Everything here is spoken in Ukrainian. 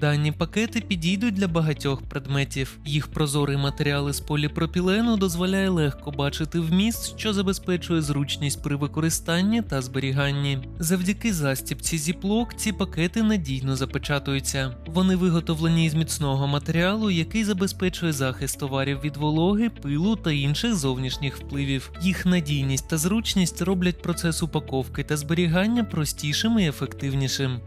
Дані пакети підійдуть для багатьох предметів. Їх прозорий матеріал із поліпропілену дозволяє легко бачити вміст, що забезпечує зручність при використанні та зберіганні. Завдяки застібці зіплок ці пакети надійно запечатуються. Вони виготовлені із міцного матеріалу, який забезпечує захист товарів від вологи, пилу та інших зовнішніх впливів. Їх надійність та зручність роблять процес упаковки та зберігання простішим і ефективнішим.